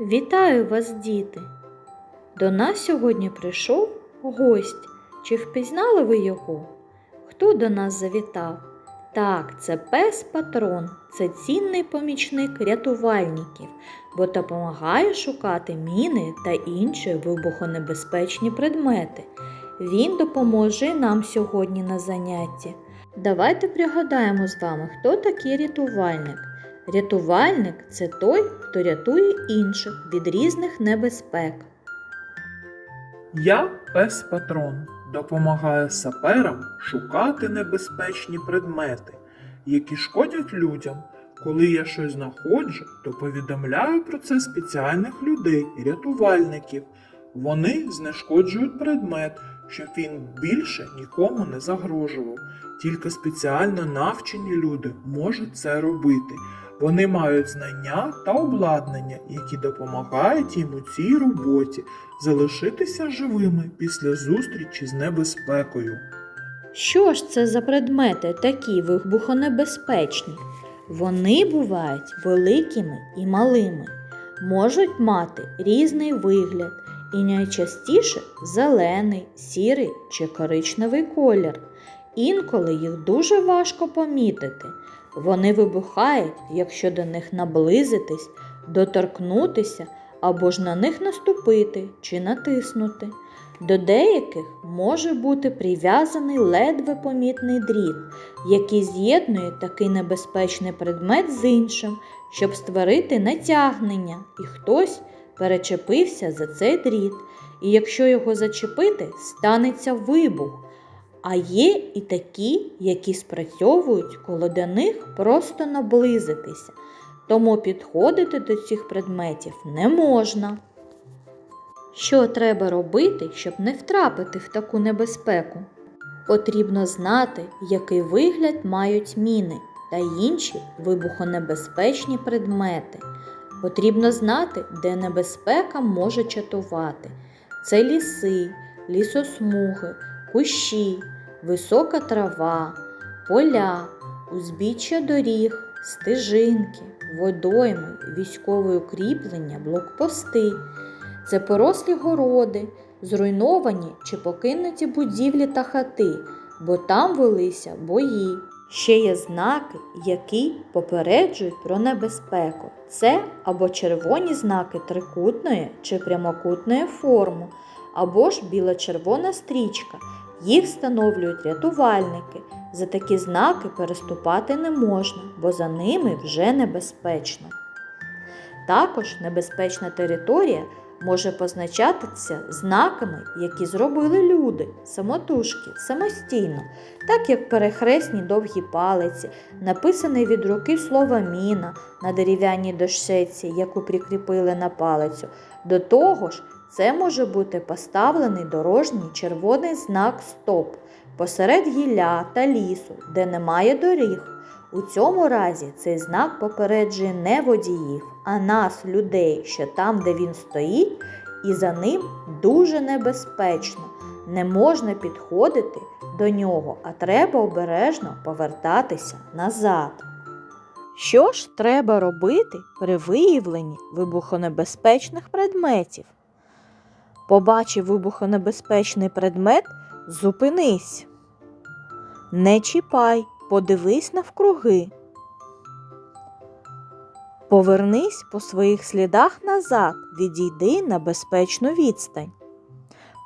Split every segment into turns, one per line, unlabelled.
Вітаю вас, діти! До нас сьогодні прийшов гость. Чи впізнали ви його? Хто до нас завітав? Так, це пес патрон, це цінний помічник рятувальників, бо допомагає шукати міни та інші вибухонебезпечні предмети. Він допоможе нам сьогодні на занятті. Давайте пригадаємо з вами, хто такий рятувальник. Рятувальник це той, хто рятує інших від різних небезпек.
Я пес патрон, допомагаю саперам шукати небезпечні предмети, які шкодять людям. Коли я щось знаходжу, то повідомляю про це спеціальних людей, рятувальників. Вони знешкоджують предмет, щоб він більше нікому не загрожував. Тільки спеціально навчені люди можуть це робити. Вони мають знання та обладнання, які допомагають їм у цій роботі залишитися живими після зустрічі з небезпекою.
Що ж це за предмети такі вибухонебезпечні? Вони бувають великими і малими, можуть мати різний вигляд і найчастіше зелений, сірий чи коричневий колір. Інколи їх дуже важко помітити. Вони вибухають, якщо до них наблизитись, доторкнутися або ж на них наступити чи натиснути. До деяких може бути прив'язаний ледве помітний дріт, який з'єднує такий небезпечний предмет з іншим, щоб створити натягнення, і хтось перечепився за цей дріт. І якщо його зачепити, станеться вибух. А є і такі, які спрацьовують, коли до них просто наблизитися. Тому підходити до цих предметів не можна. Що треба робити, щоб не втрапити в таку небезпеку? Потрібно знати, який вигляд мають міни та інші вибухонебезпечні предмети. Потрібно знати, де небезпека може чатувати. Це ліси, лісосмуги, кущі, висока трава, поля, узбіччя доріг, стежинки, водойми, військове укріплення, блокпости. Це порослі городи, зруйновані чи покинуті будівлі та хати, бо там велися бої. Ще є знаки, які попереджують про небезпеку. Це або червоні знаки трикутної чи прямокутної форми, або ж біло-червона стрічка. Їх встановлюють рятувальники. За такі знаки переступати не можна, бо за ними вже небезпечно. Також небезпечна територія може позначатися знаками, які зробили люди, самотужки, самостійно, так як перехресні довгі палиці, написане від руки слово міна на дерев'яній дощеці, яку прикріпили на палицю. До того ж, це може бути поставлений дорожній червоний знак Стоп посеред гілля та лісу, де немає доріг. У цьому разі цей знак попереджує не водіїв, а нас, людей, що там, де він стоїть, і за ним дуже небезпечно. Не можна підходити до нього, а треба обережно повертатися назад. Що ж треба робити при виявленні вибухонебезпечних предметів? Побачив вибухонебезпечний предмет, зупинись. Не чіпай, подивись навкруги. Повернись по своїх слідах назад, відійди на безпечну відстань.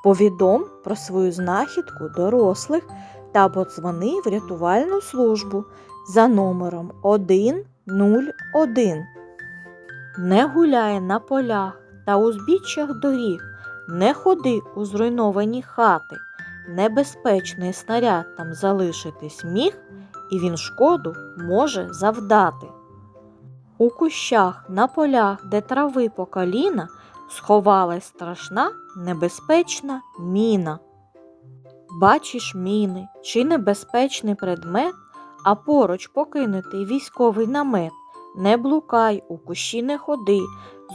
Повідом про свою знахідку дорослих та подзвони в рятувальну службу за номером 101. Не гуляй на полях та узбіччях доріг, не ходи у зруйновані хати. Небезпечний снаряд там залишитись міг, і він шкоду може завдати. У кущах на полях, де трави по коліна, сховалась страшна небезпечна міна. Бачиш міни чи небезпечний предмет, а поруч покинутий військовий намет. Не блукай, у кущі не ходи,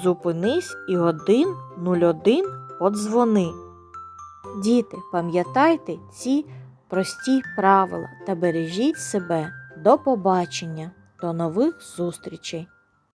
зупинись і один нуль один подзвони. Діти, пам'ятайте ці прості правила та бережіть себе. До побачення, до нових зустрічей!